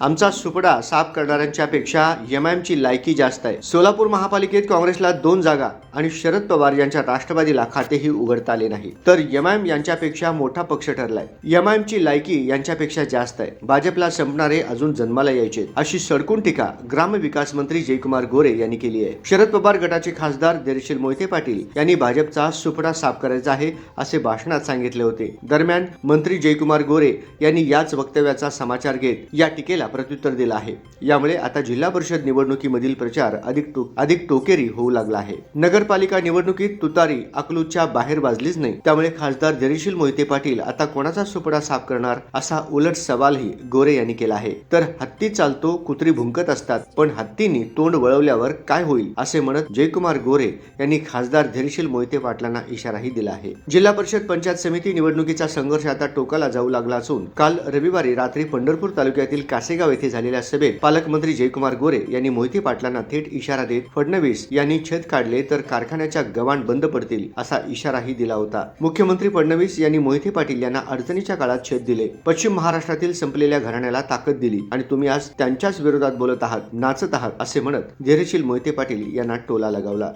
आमचा सुपडा साफ करणाऱ्यांच्यापेक्षा पेक्षा एमची लायकी जास्त आहे. सोलापूर महापालिकेत काँग्रेसला दोन जागा आणि शरद पवार यांच्या राष्ट्रवादीला खातेही उघडता आले नाही. तर एमआयएम यांच्यापेक्षा मोठा पक्ष ठरलाय. एम एमची लायकी यांच्यापेक्षा जास्त आहे. भाजपला संपणारे अजून जन्माला यायचे. अशी सडकून टीका ग्रामविकास मंत्री जयकुमार गोरे यांनी केली आहे. शरद पवार गटाचे खासदार देरशील मोहिते पाटील यांनी भाजपचा सुपडा साफ करायचा आहे असे भाषणात सांगितले होते. दरम्यान मंत्री जयकुमार गोरे यांनी याच वक्तव्याचा समाचार घेत या टीकेला मागणीला प्रत्युत्तर दिलं आहे. यामुळे आता जिल्हा परिषद निवडणुकीमधील प्रचार अधिक टो- अधिक टोकेरी होऊ लागला आहे. नगरपालिका निवडणुकीत तुतारी अकलूजच्या बाहेर वाजलीच नाही. त्यामुळे खासदार जरीशील मोहिते पाटील आता कोणाचा सुपडा साफ करणार असा उलट सवालही गोरे यांनी केला आहे. तर हत्ती चालतो कुत्री भुंकत असतात. पण हत्तींनी तोंड वळवल्यावर काय होईल असे म्हणत जयकुमार गोरे यांनी खासदार धैर्यशील मोहिते पाटलांना इशाराही दिला आहे. जिल्हा परिषद पंचायत समिती निवडणुकीचा संघर्ष आता टोकाला जाऊ लागला असून काल रविवारी रात्री पंढरपूर तालुक्यातील कासे कासेगाव येथे झालेल्या सभेत पालकमंत्री जयकुमार गोरे यांनी मोहिते पाटलांना थेट इशारा देत फडणवीस यांनी छत काढले तर कारखान्याच्या गव्हाण बंद पडतील असा इशाराही दिला होता. मुख्यमंत्री फडणवीस यांनी मोहिते पाटील यांना अडचणीच्या काळात छत दिले. पश्चिम महाराष्ट्रातील संपलेल्या घराण्याला ताकद दिली आणि तुम्ही आज त्यांच्याच विरोधात बोलत आहात नाचत आहात असे म्हणत धैर्यशील मोहिते पाटील यांना टोला लगावला.